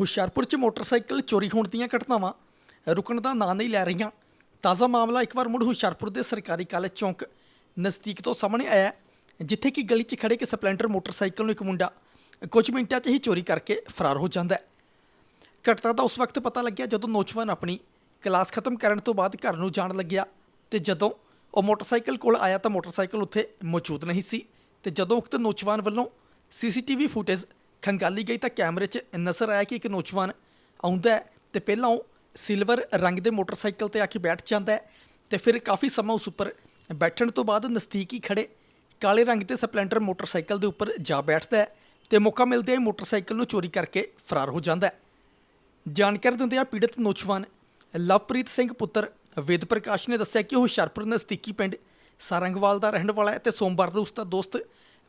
ਹੁਸ਼ਿਆਰਪੁਰ 'ਚ ਮੋਟਰਸਾਈਕਲ ਚੋਰੀ ਹੋਣ ਦੀਆਂ ਘਟਨਾਵਾਂ, ਰੁਕਣ ਦਾ ਨਾਂ ਨਹੀਂ ਲੈ ਰਹੀਆਂ। ਤਾਜ਼ਾ ਮਾਮਲਾ ਇੱਕ ਵਾਰ ਮੁੜ ਹੁਸ਼ਿਆਰਪੁਰ ਦੇ ਸਰਕਾਰੀ ਕਾਲਜ ਚੌਂਕ ਨਜ਼ਦੀਕ ਤੋਂ ਸਾਹਮਣੇ ਆਇਆ ਜਿੱਥੇ ਕਿ ਗਲੀ 'ਚ ਖੜੇ ਇੱਕ ਸਪਲੈਂਡਰ ਮੋਟਰਸਾਈਕਲ ਨੂੰ ਇੱਕ ਮੁੰਡਾ ਕੁਝ ਮਿੰਟਾਂ 'ਚ ਹੀ ਚੋਰੀ ਕਰਕੇ ਫਰਾਰ ਹੋ ਜਾਂਦਾ ਹੈ। ਘਟਨਾ ਦਾ ਉਸ ਵਕਤ ਪਤਾ ਲੱਗਿਆ ਜਦੋਂ ਨੌਜਵਾਨ ਆਪਣੀ ਕਲਾਸ ਖਤਮ ਕਰਨ ਤੋਂ ਬਾਅਦ ਘਰ ਨੂੰ ਜਾਣ ਲੱਗਿਆ ਤੇ ਜਦੋਂ ਉਹ ਮੋਟਰਸਾਈਕਲ ਕੋਲ ਆਇਆ ਤਾਂ ਮੋਟਰਸਾਈਕਲ ਉੱਥੇ ਮੌਜੂਦ ਨਹੀਂ ਸੀ ਤੇ ਜਦੋਂ ਉਕਤ ਨੌਜਵਾਨ ਵੱਲੋਂ ਸੀਸੀਟੀਵੀ ਫੁਟੇਜ ਖੰਗਾਲੀ ਗਈ ਤਾਂ ਕੈਮਰੇ 'ਚ ਨਜ਼ਰ ਆਇਆ ਕਿ ਇੱਕ ਨੌਜਵਾਨ ਆਉਂਦਾ ਹੈ ਤੇ ਪਹਿਲਾਂ ਉਹ ਸਿਲਵਰ ਰੰਗ ਦੇ ਮੋਟਰਸਾਈਕਲ ਤੇ ਆ ਕੇ ਬੈਠ ਜਾਂਦਾ ਹੈ ਤੇ ਫਿਰ ਕਾਫੀ ਸਮਾਂ ਉਸ ਉੱਪਰ ਬੈਠਣ ਤੋਂ ਬਾਅਦ ਨਜ਼ਦੀਕੀ ਖੜੇ ਕਾਲੇ ਰੰਗ ਦੇ ਸਪਲੈਂਡਰ ਮੋਟਰਸਾਈਕਲ ਦੇ ਉੱਪਰ ਜਾ ਬੈਠਦਾ ਹੈ ਤੇ ਮੌਕਾ ਮਿਲਦੇ ਹੀ ਮੋਟਰਸਾਈਕਲ ਨੂੰ ਚੋਰੀ ਕਰਕੇ ਫਰਾਰ ਹੋ ਜਾਂਦਾ ਹੈ। ਜਾਣਕਾਰੀ ਦਿੰਦਿਆਂ ਪੀੜਤ ਨੌਜਵਾਨ ਲਵਪ੍ਰੀਤ ਸਿੰਘ ਪੁੱਤਰ ਵੇਦ ਪ੍ਰਕਾਸ਼ ਨੇ ਦੱਸਿਆ ਕਿ ਉਹ ਹੁਸ਼ਿਆਰਪੁਰ ਨਜ਼ਦੀਕੀ ਪਿੰਡ ਸਾਰੰਗਵਾਲ ਦਾ ਰਹਿਣ ਵਾਲਾ ਹੈ ਤੇ ਸੋਮਵਾਰ ਨੂੰ ਉਸ ਦਾ ਦੋਸਤ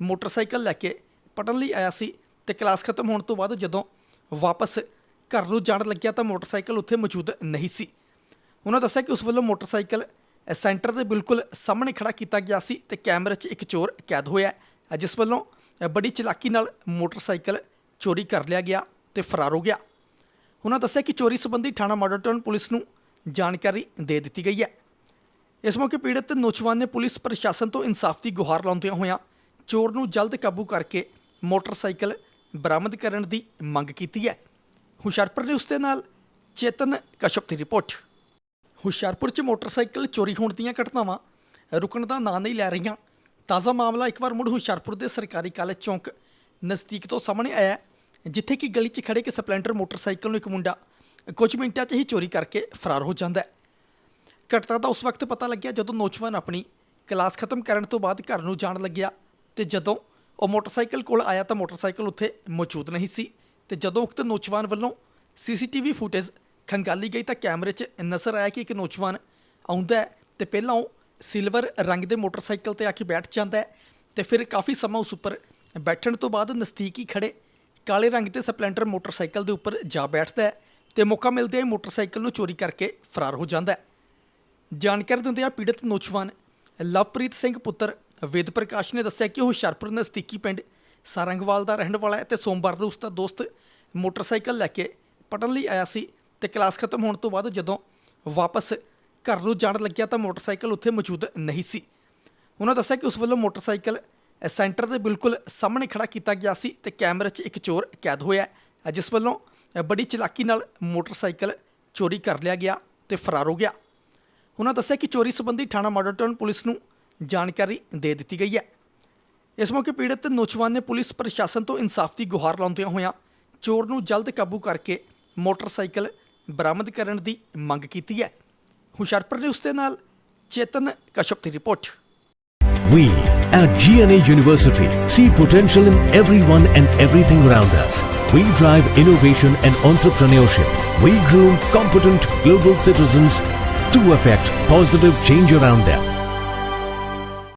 ਮੋਟਰਸਾਈਕਲ ਲੈ ਕੇ ਪਟਨ ਲਈ ਆਇਆ ਸੀ। ਤੇ ਕਲਾਸ ਖਤਮ ਹੋਣ ਤੋਂ ਬਾਅਦ ਜਦੋਂ ਵਾਪਸ ਘਰ ਨੂੰ ਜਾਣ ਲੱਗਿਆ ਤਾਂ ਮੋਟਰਸਾਈਕਲ ਉੱਥੇ ਮੌਜੂਦ ਨਹੀਂ ਸੀ। ਉਹਨਾਂ ਦੱਸਿਆ ਕਿ ਉਸ ਵੱਲੋਂ ਮੋਟਰਸਾਈਕਲ ਸੈਂਟਰ ਦੇ ਬਿਲਕੁਲ ਸਾਹਮਣੇ ਖੜਾ ਕੀਤਾ ਗਿਆ ਸੀ ਤੇ ਕੈਮਰੇ 'ਚ ਇੱਕ ਚੋਰ ਕੈਦ ਹੋਇਆ ਜਿਸ ਵੱਲੋਂ ਬੜੀ ਚਲਾਕੀ ਨਾਲ ਮੋਟਰਸਾਈਕਲ ਚੋਰੀ ਕਰ ਲਿਆ ਗਿਆ ਤੇ ਫਰਾਰ ਹੋ ਗਿਆ। ਉਹਨਾਂ ਦੱਸਿਆ ਕਿ ਚੋਰੀ ਸੰਬੰਧੀ ਥਾਣਾ ਮਾਡਲ ਪੁਲਿਸ ਨੂੰ ਜਾਣਕਾਰੀ ਦੇ ਦਿੱਤੀ ਗਈ ਹੈ। ਇਸ ਮੌਕੇ ਪੀੜਤ ਨੌਜਵਾਨ ਨੇ ਪੁਲਿਸ ਪ੍ਰਸ਼ਾਸਨ ਤੋਂ ਇਨਸਾਫ ਦੀ ਗੁਹਾਰ ਲਾਉਂਦਿਆਂ ਹੋਇਆਂ ਚੋਰ ਨੂੰ ਜਲਦ ਕਾਬੂ ਕਰਕੇ ਮੋਟਰਸਾਈਕਲ ਬਰਾਮਦ ਕਰਨ ਦੀ ਮੰਗ ਕੀਤੀ ਹੈ। ਹੁਸ਼ਿਆਰਪੁਰ ਨੇ ਦੇ ਨਾਲ ਚੇਤਨ ਕਸ਼ਪ ਦੀ ਰਿਪੋਰਟ। ਹੁਸ਼ਿਆਰਪੁਰ 'ਚ ਮੋਟਰਸਾਈਕਲ ਚੋਰੀ ਹੋਣ ਦੀਆਂ ਘਟਨਾਵਾਂ ਰੁਕਣ ਦਾ ਨਾਂ ਨਹੀਂ ਲੈ ਰਹੀਆਂ। ਤਾਜ਼ਾ ਮਾਮਲਾ ਇੱਕ ਵਾਰ ਮੁੜ ਹੁਸ਼ਿਆਰਪੁਰ ਦੇ ਸਰਕਾਰੀ ਕਾਲਜ ਚੌਂਕ ਨਜ਼ਦੀਕ ਤੋਂ ਸਾਹਮਣੇ ਆਇਆ ਜਿੱਥੇ ਕਿ ਗਲੀ 'ਚ ਖੜੇ ਇੱਕ ਸਪਲੈਂਡਰ ਮੋਟਰਸਾਈਕਲ ਨੂੰ ਇੱਕ ਮੁੰਡਾ ਕੁਝ ਮਿੰਟਾਂ 'ਚ ਹੀ ਚੋਰੀ ਕਰਕੇ ਫਰਾਰ ਹੋ ਜਾਂਦਾ ਹੈ। ਘਟਨਾ ਦਾ ਉਸ ਵਕਤ ਪਤਾ ਲੱਗਿਆ ਜਦੋਂ ਨੌਜਵਾਨ ਆਪਣੀ ਕਲਾਸ ਖਤਮ ਕਰਨ ਤੋਂ ਬਾਅਦ ਘਰ ਨੂੰ ਜਾਣ ਲੱਗਿਆ ਤੇ ਜਦੋਂ ਉਹ ਮੋਟਰਸਾਈਕਲ ਕੋਲ ਆਇਆ ਤਾਂ ਮੋਟਰਸਾਈਕਲ ਉੱਥੇ ਮੌਜੂਦ ਨਹੀਂ ਸੀ ਤੇ ਜਦੋਂ ਉਕਤ ਨੌਜਵਾਨ ਵੱਲੋਂ ਸੀਸੀਟੀਵੀ ਫੁਟੇਜ ਖੰਗਾਲੀ ਗਈ ਤਾਂ ਕੈਮਰੇ 'ਚ ਨਜ਼ਰ ਆਇਆ ਕਿ ਇੱਕ ਨੌਜਵਾਨ ਆਉਂਦਾ ਹੈ ਤੇ ਪਹਿਲਾਂ ਉਹ ਸਿਲਵਰ ਰੰਗ ਦੇ ਮੋਟਰਸਾਈਕਲ ਤੇ ਆ ਕੇ ਬੈਠ ਜਾਂਦਾ ਹੈ ਤੇ ਫਿਰ ਕਾਫੀ ਸਮਾਂ ਉਸ ਉੱਪਰ ਬੈਠਣ ਤੋਂ ਬਾਅਦ ਨਜ਼ਦੀਕੀ ਖੜੇ ਕਾਲੇ ਰੰਗ ਦੇ ਸਪਲੈਂਡਰ ਮੋਟਰਸਾਈਕਲ ਦੇ ਉੱਪਰ ਜਾ ਬੈਠਦਾ ਹੈ ਤੇ ਮੌਕਾ ਮਿਲਦੇ ਹੀ ਮੋਟਰਸਾਈਕਲ ਨੂੰ ਚੋਰੀ ਕਰਕੇ ਫਰਾਰ ਹੋ ਜਾਂਦਾ ਹੈ। ਜਾਣਕਾਰੀ ਦਿੰਦਿਆਂ ਪੀੜਤ ਨੌਜਵਾਨ ਲਵਪ੍ਰੀਤ ਸਿੰਘ ਪੁੱਤਰ ਵੇਦ ਪ੍ਰਕਾਸ਼ ਨੇ ਦੱਸਿਆ ਕਿ ਉਹ ਹੁਸ਼ਿਆਰਪੁਰ ਨਜ਼ਦੀਕੀ ਪਿੰਡ ਸਾਰੰਗਵਾਲ ਦਾ ਰਹਿਣ ਵਾਲਾ ਹੈ ਤੇ ਸੋਮਵਾਰ ਨੂੰ ਉਸ ਦਾ ਦੋਸਤ ਮੋਟਰਸਾਈਕਲ ਲੈ ਕੇ ਪਟਨ ਲਈ ਆਇਆ ਸੀ ਤੇ ਕਲਾਸ ਖਤਮ ਹੋਣ ਤੋਂ ਬਾਅਦ ਜਦੋਂ ਵਾਪਸ ਘਰ ਨੂੰ ਜਾਣ ਲੱਗਿਆ ਤਾਂ ਮੋਟਰਸਾਈਕਲ ਉੱਥੇ ਮੌਜੂਦ ਨਹੀਂ ਸੀ। ਉਹਨਾਂ ਦੱਸਿਆ ਕਿ ਉਸ ਵੱਲੋਂ ਮੋਟਰਸਾਈਕਲ ਸੈਂਟਰ ਦੇ ਬਿਲਕੁਲ ਸਾਹਮਣੇ ਖੜਾ ਕੀਤਾ ਗਿਆ ਸੀ ਤੇ ਕੈਮਰੇ 'ਚ ਇੱਕ ਚੋਰ ਕੈਦ ਹੋਇਆ ਜਿਸ ਵੱਲੋਂ ਬੜੀ ਚਲਾਕੀ ਨਾਲ ਮੋਟਰਸਾਈਕਲ ਚੋਰੀ ਕਰ ਲਿਆ ਗਿਆ ਤੇ ਫਰਾਰ ਹੋ ਗਿਆ। ਉਹਨਾਂ ਦੱਸਿਆ ਕਿ ਚੋਰੀ ਸੰਬੰਧੀ ਥਾਣਾ ਮਾਡਲ ਟਾਊਨ ਪੁਲਿਸ ਨੂੰ ਜਾਣਕਾਰੀ ਦੇ ਦਿੱਤੀ ਗਈ ਹੈ ਇਸ ਮੌਕੇ ਪੀੜਤ ਨੌਜਵਾਨ ਨੇ ਪੁਲਿਸ ਪ੍ਰਸ਼ਾਸਨ ਤੋਂ ਇਨਸਾਫ ਦੀ ਗੁਹਾਰ ਲਾਉਂਦਿਆਂ ਹੋਇਆਂ ਚੋਰ ਨੂੰ ਜਲਦ ਕਾਬੂ ਕਰਕੇ ਮੋਟਰਸਾਈਕਲ ਬਰਾਮਦ ਕਰਨ ਦੀ ਮੰਗ ਕੀਤੀ ਹੈ ਹੁਸ਼ਿਆਰਪੁਰ ਨੇ ਉਸ ਦੇ ਨਾਲ ਚੇਤਨ ਕਸ਼ਪ ਦੀ report We at GNA University see potential in everyone and everything around us. We drive innovation and entrepreneurship. We groom competent global citizens to affect positive change around them.